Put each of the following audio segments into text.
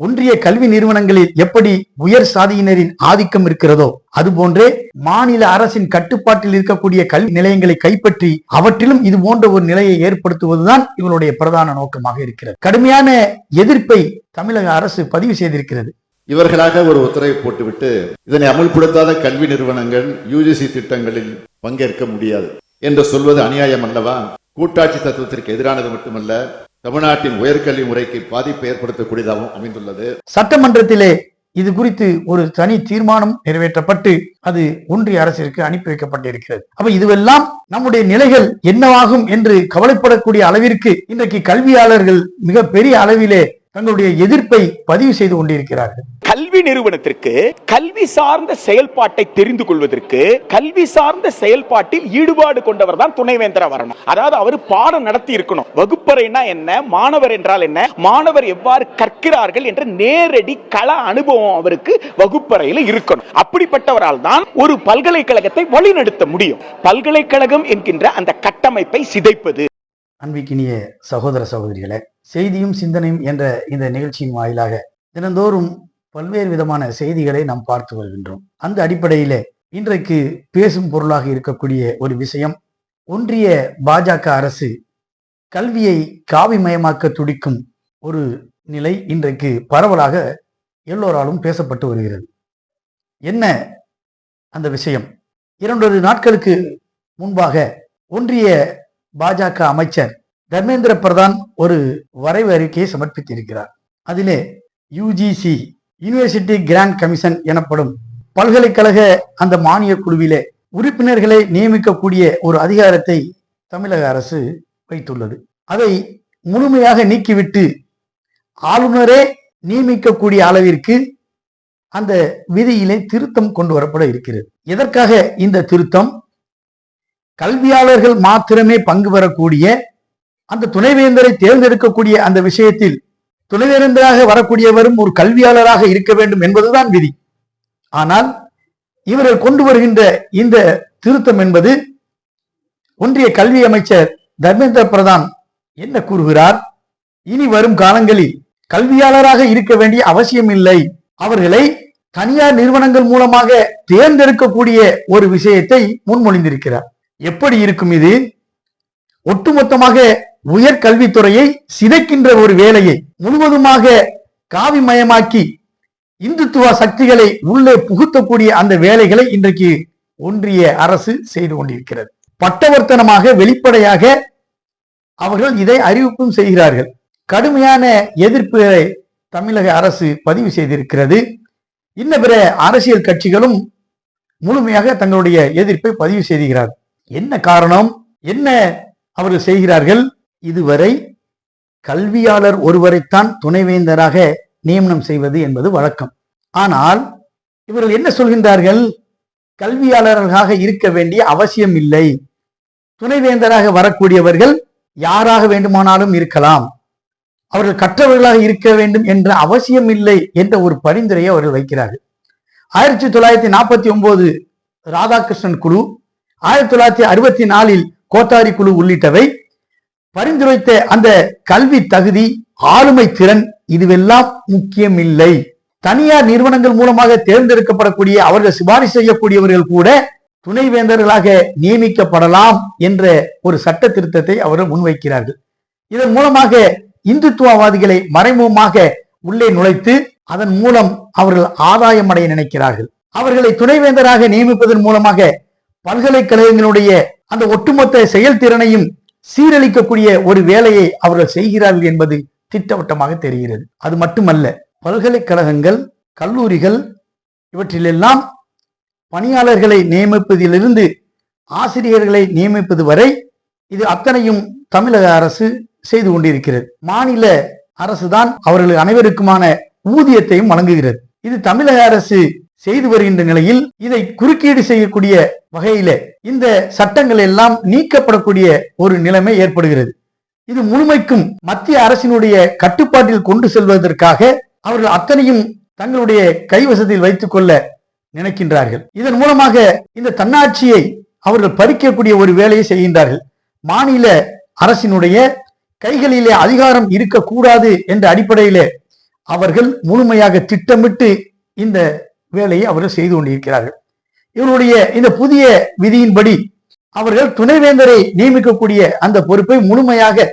ஒன்றிய கல்வி நிறுவனங்களில் எப்படி உயர் சாதியினரின் ஆதிக்கம் இருக்கிறதோ அதுபோன்றே மாநில அரசின் கட்டுப்பாட்டில் இருக்கக்கூடிய கல்வி நிலையங்களை கைப்பற்றி அவற்றிலும் இது போன்ற ஒரு நிலையை ஏற்படுத்துவதுதான் இவருடைய பிரதான நோக்கமாக இருக்கிறது. கடுமையான எதிர்ப்பை தமிழக அரசு பதிவு செய்திருக்கிறது. இவர்களாக ஒரு உத்தரவை போட்டுவிட்டு இதனை அமுல்படுத்தாத கல்வி நிறுவனங்கள் யுஜிசி திட்டங்களில் பங்கேற்க முடியாது. என்று சொல்வது அநியாயம் அல்லவா? கூட்டாட்சி தத்துவத்திற்கு எதிரானது மட்டுமல்ல தமிழ்நாட்டின் உயர்கல்வி முறைக்கு பாதிப்பை ஏற்படுத்தக்கூடியதாகவும் அமைந்துள்ளது. சட்டமன்றத்திலே இது குறித்து ஒரு தனி தீர்மானம் நிறைவேற்றப்பட்டு அது ஒன்றிய அரசிற்கு அனுப்பி வைக்கப்பட்டிருக்கிறது. அப்ப இதுவெல்லாம் நம்முடைய நிலைகள் என்னவாகும் என்று கவலைப்படக்கூடிய அளவிற்கு இன்றைக்கு கல்வியாளர்கள் மிக பெரிய அளவிலே தங்களுடைய எதிர்ப்பை பதிவு செய்து கொண்டிருக்கிறார்கள். கல்வி நிறுவனத்திற்கு கல்வி சார்ந்த செயல்பாட்டை தெரிந்து கொள்வதற்கு கல்வி சார்ந்த செயல்பாட்டில் ஈடுபாடு கொண்டவர் தான் துணைவேந்தரா வரணும் அதாவது அவர் பாடம் நடத்தி இருக்கணும். வகுப்பறைனா என்ன? மாணவர் என்றால் என்ன? மாணவர் எவ்வாறு கற்கிறார்கள் என்ற நேரடி கள அனுபவம் அவருக்கு வகுப்பறையில் இருக்கணும். அப்படிப்பட்டவரால் தான் ஒரு பல்கலைக்கழகத்தை வழிநடத்த முடியும். பல்கலைக்கழகம் என்கின்ற அந்த கட்டமைப்பை சிதைப்பது. அன்பிக்கினிய சகோதர சகோதரிகளே செய்தியும் சிந்தனையும் என்ற இந்த நிகழ்ச்சியின் வாயிலாக தினந்தோறும் பல்வேறு விதமான செய்திகளை நாம் பார்த்து வருகின்றோம். அந்த அடிப்படையிலே இன்றைக்கு பேசும் பொருளாக இருக்கக்கூடிய ஒரு விஷயம் ஒன்றிய பாஜக அரசு கல்வியை காவிமயமாக்க துடிக்கும் ஒரு நிலை இன்றைக்கு பரவலாக எல்லோராலும் பேசப்பட்டு வருகிறது. என்ன அந்த விஷயம்? இரண்டொரு நாட்களுக்கு முன்பாக ஒன்றிய பாஜக அமைச்சர் தர்மேந்திர பிரதான் ஒரு வரைவு அறிக்கையை சமர்ப்பித்திருக்கிறார். அதிலே யுஜிசி யூனிவர்சிட்டி கிராண்ட் கமிஷன் எனப்படும் பல்கலைக்கழக அந்த மானிய குழுவிலே உறுப்பினர்களை நியமிக்கக்கூடிய ஒரு அதிகாரத்தை தமிழக அரசு வைத்துள்ளது. அதை முழுமையாக நீக்கிவிட்டு ஆளுநரே நியமிக்கக்கூடிய அளவிற்கு அந்த விதியிலே திருத்தம் கொண்டு வரப்பட இருக்கிறது. எதற்காக இந்த திருத்தம்? கல்வியாளர்கள் மாத்திரமே பங்கு பெறக்கூடிய அந்த துணைவேந்தரை தேர்ந்தெடுக்கக்கூடிய அந்த விஷயத்தில் துணைவேந்தராக வரக்கூடியவரும் ஒரு கல்வியாளராக இருக்க வேண்டும் என்பதுதான் விதி. ஆனால் இவர்கள் கொண்டு வருகின்ற இந்த திருத்தம் என்பது ஒன்றிய கல்வி அமைச்சர் தர்மேந்திர பிரதான் என்ன கூறுகிறார்? இனி வரும் காலங்களில் கல்வியாளராக இருக்க வேண்டிய அவசியம் இல்லை. அவர்களை தனியார் நிறுவனங்கள் மூலமாக தேர்ந்தெடுக்கக்கூடிய ஒரு விஷயத்தை முன்மொழிந்திருக்கிறார். எப்படி இருக்கும் இது? ஒட்டுமொத்தமாக உயர்கல்வித்துறையை சிதைக்கின்ற ஒரு வேலையை முழுவதுமாக காவிமயமாக்கி இந்துத்துவ சக்திகளை உள்ளே புகுத்தக்கூடிய அந்த வேலைகளை இன்றைக்கு ஒன்றிய அரசு செய்து கொண்டிருக்கிறது. பட்டவர்த்தனமாக வெளிப்படையாக அவர்கள் இதை அறிவிப்பும் செய்கிறார்கள். கடுமையான எதிர்ப்புகளை தமிழக அரசு பதிவு செய்திருக்கிறது. இன்ன பிற அரசியல் கட்சிகளும் முழுமையாக தங்களுடைய எதிர்ப்பை பதிவு செய்கிறார் என்ன காரணம்? என்ன அவர்கள் செய்கிறார்கள்? இதுவரை கல்வியாளர் ஒருவரைத்தான் துணைவேந்தராக நியமனம் செய்வது என்பது வழக்கம். ஆனால் இவர்கள் என்ன சொல்கின்றார்கள்? கல்வியாளர்களாக இருக்க வேண்டிய அவசியம் இல்லை. துணைவேந்தராக வரக்கூடியவர்கள் யாராக வேண்டுமானாலும் இருக்கலாம். அவர்கள் கற்றவர்களாக இருக்க வேண்டும் என்ற அவசியம் இல்லை என்ற ஒரு பரிந்துரையை அவர்கள் வைக்கிறார்கள். ஆயிரத்தி தொள்ளாயிரத்தி நாற்பத்தி ஒன்பது ராதாகிருஷ்ணன் குழு ஆயிரத்தி தொள்ளாயிரத்தி அறுபத்தி நாலில் கோத்தாரி குழு உள்ளிட்டவை பரிந்துரைத்த அந்த கல்வி தகுதி ஆளுமை திறன் இதுவெல்லாம் முக்கியம் இல்லை தனியார் நிறுவனங்கள் மூலமாக தேர்ந்தெடுக்கப்படக்கூடிய அவர்கள் சிபாரிசு செய்யக்கூடியவர்கள் கூட துணைவேந்தர்களாக நியமிக்கப்படலாம் என்ற ஒரு சட்ட திருத்தத்தை அவர்கள் முன்வைக்கிறார்கள். இதன் மூலமாக இந்துத்துவவாதிகளை மறைமுகமாக உள்ளே நுழைத்து அதன் மூலம் அவர்கள் ஆதாயம் அடைய நினைக்கிறார்கள். அவர்களை துணைவேந்தராக நியமிப்பதன் மூலமாக பல்கலைக்கழகங்களுடைய அந்த ஒட்டுமொத்த செயல்திறனையும் சீரழிக்கக்கூடிய ஒரு வேலையை அவர்கள் செய்கிறார்கள் என்பது திட்டவட்டமாக தெரிகிறது. அது மட்டுமல்ல பல்கலைக்கழகங்கள் கல்லூரிகள் இவற்றிலெல்லாம் பணியாளர்களை நியமிப்பதிலிருந்து ஆசிரியர்களை நியமிப்பது வரை இது அத்தனையும் தமிழக அரசு செய்து கொண்டிருக்கிறது. மாநில அரசுதான் அவர்கள் அனைவருக்குமான ஊதியத்தையும் வழங்குகிறது. இது தமிழக அரசு செய்து வருகின்ற நிலையில் இதை குறுக்கீடு செய்யக்கூடிய வகையில இந்த சட்டங்கள் எல்லாம் நீக்கப்படக்கூடிய ஒரு நிலைமை ஏற்படுகிறது. இது முழுமைக்கும் மத்திய அரசினுடைய கட்டுப்பாட்டில் கொண்டு செல்வதற்காக அவர்கள் அத்தனையும் தங்களுடைய கைவசத்தில் வைத்துக் கொள்ள நினைக்கின்றார்கள். இதன் மூலமாக இந்த தன்னாட்சியை அவர்கள் பறிக்கக்கூடிய ஒரு வேலையை செய்கின்றார்கள். மாநில அரசினுடைய கைகளிலே அதிகாரம் இருக்கக்கூடாது என்ற அடிப்படையிலே அவர்கள் முழுமையாக திட்டமிட்டு இந்த வேலையை அவர்கள் செய்து கொண்டிருக்கிறார்கள். இவருடைய இந்த புதிய விதியின்படி அவர்கள் துணைவேந்தரை நியமிக்கக்கூடிய அந்த பொறுப்பை முழுமையாக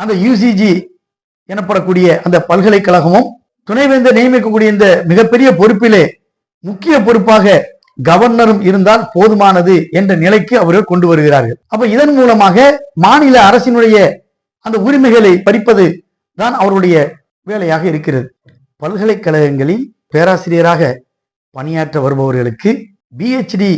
அந்த யூசிஜி எனப்படக்கூடிய அந்த பல்கலைக்கழகமும் துணைவேந்தர் நியமிக்கக்கூடிய இந்த மிகப்பெரிய பொறுப்பிலே முக்கிய பொறுப்பாக கவர்னரும் இருந்தால் போதுமானது என்ற நிலைக்கு அவர்கள் கொண்டு வருகிறார்கள். அப்ப இதன் மூலமாக மாநில அரசினுடைய அந்த உரிமைகளை பறிப்பது தான் அவருடைய வேலையாக இருக்கிறது. பல்கலைக்கழகங்களில் பேராசிரியராக பணியாற்ற வருபவர்களுக்கு பிஹெச்டி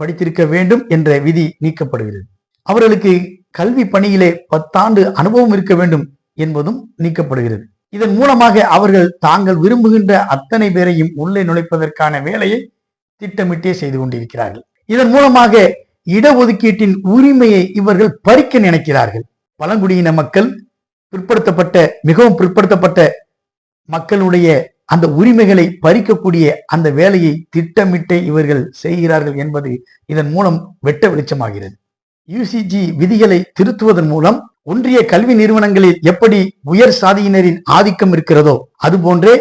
படித்திருக்க வேண்டும் என்ற விதி நீக்கப்படுகிறது. அவர்களுக்கு கல்வி பணியிலே பத்தாண்டு அனுபவம் இருக்க வேண்டும் என்பதும் நீக்கப்படுகிறது. இதன் மூலமாக அவர்கள் தாங்கள் விரும்புகின்ற அத்தனை பேரையும் உள்ளே நுழைப்பதற்கான வேலையை திட்டமிட்டே செய்து கொண்டிருக்கிறார்கள். இதன் மூலமாக இடஒதுக்கீட்டின் உரிமையை இவர்கள் பறிக்க நினைக்கிறார்கள். பழங்குடியின மக்கள் பிற்படுத்தப்பட்ட மிகவும் பிற்படுத்தப்பட்ட மக்களுடைய அந்த உரிமைகளை பறிக்கக்கூடிய அந்த வேலையை திட்டமிட்டே இவர்கள் செய்கிறார்கள் என்பது இதன் மூலம் வெட்ட வெளிச்சமாகிறது. யுசிஜி விதிகளை திருத்துவதன் மூலம் ஒன்றிய கல்வி நிறுவனங்களில் எப்படி உயர் சாதியினரின் ஆதிக்கம் இருக்கிறதோ அதுபோன்றே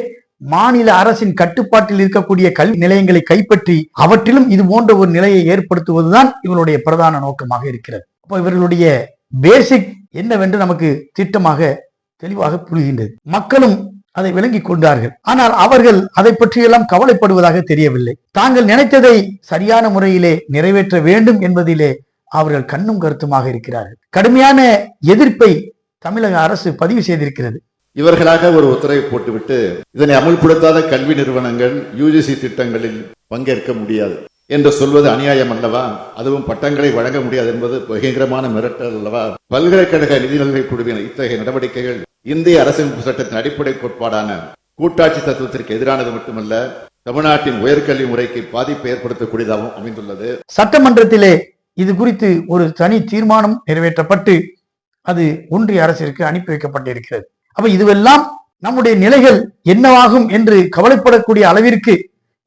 மாநில அரசின் கட்டுப்பாட்டில் இருக்கக்கூடிய கல்வி நிலையங்களை கைப்பற்றி அவற்றிலும் இது போன்ற ஒரு நிலையை ஏற்படுத்துவதுதான் இவருடைய பிரதான நோக்கமாக இருக்கிறது. அப்போ இவர்களுடைய பேசிக் என்னவென்று நமக்கு திட்டமாக தெளிவாக புரிகின்றது. மக்களும் அதை விளங்கிக் கொண்டார்கள். ஆனால் அவர்கள் அதை பற்றியெல்லாம் கவலைப்படுவதாக தெரியவில்லை. தாங்கள் நினைத்ததை சரியான முறையிலே நிறைவேற்ற வேண்டும் என்பதிலே அவர்கள் கண்ணும் கருத்துமாக இருக்கிறார்கள். கடுமையான எதிர்ப்பை தமிழக அரசு பதிவு செய்திருக்கிறது. இவர்களாக ஒரு உத்தரவை போட்டுவிட்டு இதனை அமுல்படுத்தாத கல்வி நிறுவனங்கள் யூஜிசி திட்டங்களில் பங்கேற்க முடியாது. என்று சொல்வது அநியாயம் அல்லவா? அதுவும் பட்டங்களை வழங்க முடியாது என்பது பயங்கரமான மிரட்டல் அல்லவா? பல்கலைக்கழக நிதிநிலை குழுவின் இத்தகைய நடவடிக்கைகள் இந்திய அரசியலமைப்பு சட்டத்தின் அடிப்படை கோட்பாடான கூட்டாட்சி தத்துவத்திற்கு எதிரானது மட்டுமல்ல தமிழ்நாட்டின் உயர்கல்வி முறைக்கு பாதிப்பை ஏற்படுத்தக்கூடியதாகவும் அமைந்துள்ளது. சட்டமன்றத்திலே இது குறித்து ஒரு தனி தீர்மானம் நிறைவேற்றப்பட்டு அது ஒன்றிய அரசிற்கு அனுப்பி வைக்கப்பட்டிருக்கிறது. அப்ப இதுவெல்லாம் நம்முடைய நிலைகள் என்னவாகும் என்று கவலைப்படக்கூடிய அளவிற்கு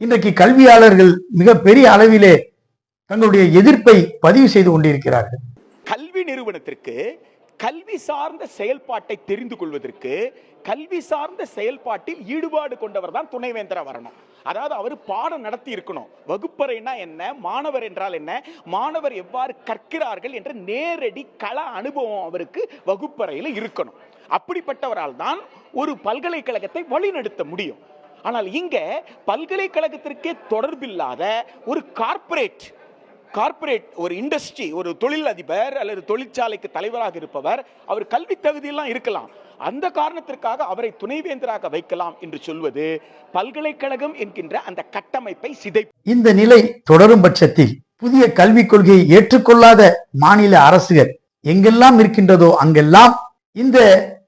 இன்றைக்கு கல்வியாளர்கள் மிக பெரிய அளவிலே தங்களுடைய எதிர்ப்பை பதிவு செய்து கொண்டிருக்கிறார்கள். கல்வி நிறுவனத்திற்கு கல்வி சார்ந்த செயல்பாட்டை தெரிந்து கொள்வதற்கு கல்வி சார்ந்த செயல்பாட்டில் ஈடுபாடு கொண்டவர் தான் துணைவேந்தரா வரணும் அதாவது அவர் பாடம் நடத்தி இருக்கணும். வகுப்பறைனா என்ன? மாணவர் என்றால் என்ன? மாணவர் எவ்வாறு கற்கிறார்கள் என்ற நேரடி கள அனுபவம் அவருக்கு வகுப்பறையில் இருக்கணும். அப்படிப்பட்டவரால் தான் ஒரு பல்கலைக்கழகத்தை வழிநடத்த முடியும். ஆனால் இங்க பல்கலைக்கழகத்திற்கே தொடர்பில்லாத ஒரு கார்ப்பரேட் கார்ப்பரேட் ஒரு இண்டஸ்ட்ரி ஒரு தொழில் அதிபர் அல்லது தொழிற்சாலைக்கு தலைவராக இருப்பவர் அவர் கல்வி தகுதியெல்லாம் இருக்கலாம். அந்த காரணத்திற்காக அவரை துணைவேந்தராக வைக்கலாம் என்று சொல்வது பல்கலைக்கழகம் என்கின்ற அந்த கட்டமைப்பை சிதை இந்த நிலை தொடரும் பட்சத்தில் புதிய கல்விக் கொள்கையை ஏற்றுக்கொள்ளாத மாநில அரசுகள் எங்கெல்லாம் இருக்கின்றதோ அங்கெல்லாம் இந்த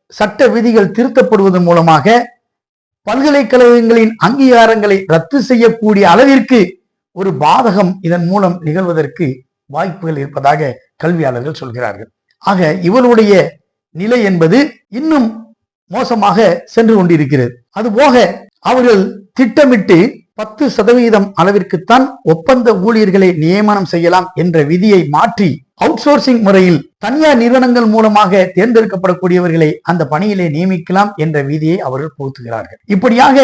சட்ட விதிகள் திருத்தப்படுவதன் மூலமாக பல்கலைக்கழகங்களின் அங்கீகாரங்களை ரத்து செய்யக்கூடிய அளவிற்கு ஒரு பாதகம் இதன் மூலம் நிகழ்வதற்கு வாய்ப்புகள் இருப்பதாக கல்வியாளர்கள் சொல்கிறார்கள். ஆக இவருடைய நிலை என்பது இன்னும் மோசமாக சென்று கொண்டிருக்கிறது. அதுபோக அவர்கள் திட்டமிட்டு பத்து சதவீதம் அளவிற்குத்தான் ஒப்பந்த ஊழியர்களை நியமனம் செய்யலாம் என்ற விதியை மாற்றி அவுட் சோர்சிங் முறையில் தனியார் நிறுவனங்கள் மூலமாக தேர்ந்தெடுக்கப்படக்கூடியவர்களை அந்த பணியிலே நியமிக்கலாம் என்ற விதியை அவர்கள் புகுத்துகிறார்கள். இப்படியாக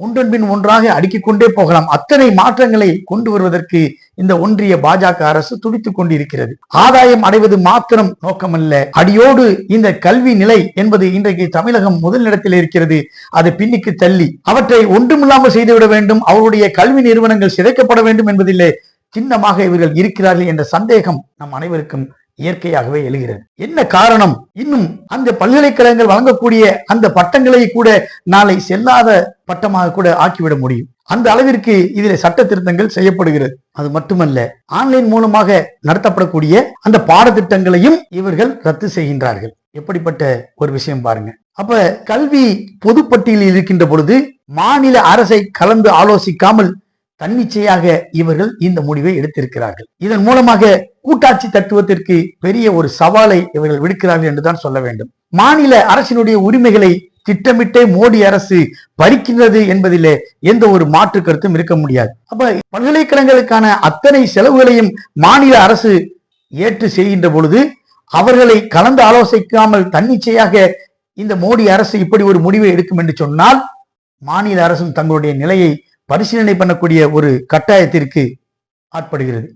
ஒன்றன் பின் ஒன்றாக அடுக்கிக் கொண்டே போகலாம். அத்தனை மாற்றங்களை கொண்டு வருவதற்கு இந்த ஒன்றிய பாஜக அரசு துடித்துக் கொண்டிருக்கிறது. ஆதாயம் அடைவது மாத்திரம் நோக்கமல்ல. அடியோடு இந்த கல்வி நிலை என்பது இன்றைக்கு தமிழகம் முதலிடத்தில் இருக்கிறது. அதை பின்னுக்கு தள்ளி. அவற்றை ஒன்றுமில்லாமல் செய்துவிட வேண்டும். அவருடைய கல்வி நிறுவனங்கள் சிதைக்கப்பட வேண்டும் என்பதிலே சின்னமாக இவர்கள் இருக்கிறார்கள் என்ற சந்தேகம் நம் அனைவருக்கும் இயற்கையாகவே எழுகிறது. என்ன காரணம்? இன்னும் அந்த பல்கலைக்கழகங்கள் வழங்கக்கூடிய அந்த பட்டங்களை கூட நாளை செல்லாத பட்டமாக கூட ஆக்கிவிட முடியும். அந்த அளவிற்கு இதில் சட்ட திருத்தங்கள் செய்யப்படுகிறது. அது மட்டுமல்ல ஆன்லைன் மூலமாக நடத்தப்படக்கூடிய அந்த பாடத்திட்டங்களையும் இவர்கள் ரத்து செய்கின்றார்கள். எப்படிப்பட்ட ஒரு விஷயம் பாருங்க. அப்ப கல்வி பொதுப்பட்டியலில் இருக்கின்ற பொழுது மாநில அரசை கலந்து ஆலோசிக்காமல் தன்னிச்சையாக இவர்கள் இந்த முடிவை எடுத்திருக்கிறார்கள். இதன் மூலமாக கூட்டாட்சி தத்துவத்திற்கு பெரிய ஒரு சவாலை இவர்கள் விடுக்கிறார்கள் என்றுதான் சொல்ல வேண்டும். மாநில அரசினுடைய உரிமைகளை திட்டமிட்டே மோடி அரசு பறிக்கின்றது என்பதிலே எந்த ஒரு மாற்று கருத்தும் இருக்க முடியாது. அப்ப பல்கலைக்கழகங்களுக்கான அத்தனை செலவுகளையும் மாநில அரசு ஏற்று செய்கின்ற பொழுது அவர்களை கலந்து ஆலோசிக்காமல் தன்னிச்சையாக இந்த மோடி அரசு இப்படி ஒரு முடிவை எடுக்கும் என்று சொன்னால் மாநில அரசும் தங்களுடைய நிலையை பரிசீலனை பண்ணக்கூடிய ஒரு கட்டாயத்திற்கு ஆட்படுகிறது.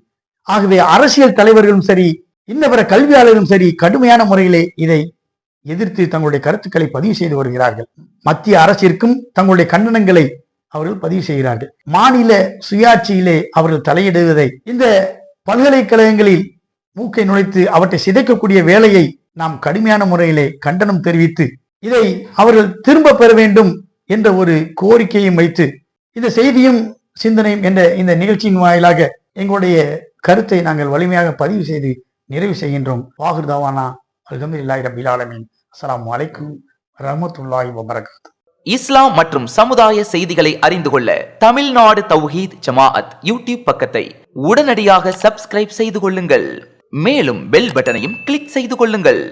ஆகவே அரசியல் தலைவர்களும் சரி இன்னவர கல்வியாளரும் சரி கடுமையான முறையிலே இதை எதிர்த்து தங்களுடைய கருத்துக்களை பதிவு செய்து வருகிறார்கள். மத்திய அரசிற்கும் தங்களுடைய கண்டனங்களை அவர்கள் பதிவு செய்கிறார்கள். மாநில சுயாட்சியிலே அவர்கள் தலையிடுவதை இந்த பல்கலைக்கழகங்களில் மூக்கை நுழைத்து அவற்றை சிதைக்கக்கூடிய வேலையை நாம் கடுமையான முறையிலே கண்டனம் தெரிவித்து இதை அவர்கள் திரும்ப பெற வேண்டும் என்ற ஒரு கோரிக்கையும் வைத்து இந்த செய்தியும் சிந்தனையும் என்ற இந்த நிகழ்ச்சியின் வாயிலாக எங்களுடைய கருத்தை நாங்கள் வலிமையாக பதிவு செய்து நிறைவு செய்கின்றோம். வாகுர் தவானா அல்ஹம்துலில்லாஹி ரபில் ஆலமீன். அஸ்லாம் வலைக்கும் ரஹமத்துல்லாஹி வபரகாத். இஸ்லாம் மற்றும் சமுதாய செய்திகளை அறிந்து கொள்ள தமிழ்நாடு தௌஹீத் ஜமாஅத் யூடியூப் பக்கத்தை உடனடியாக சப்ஸ்கிரைப் செய்து கொள்ளுங்கள். மேலும் பெல் பட்டனையும் கிளிக் செய்து கொள்ளுங்கள்.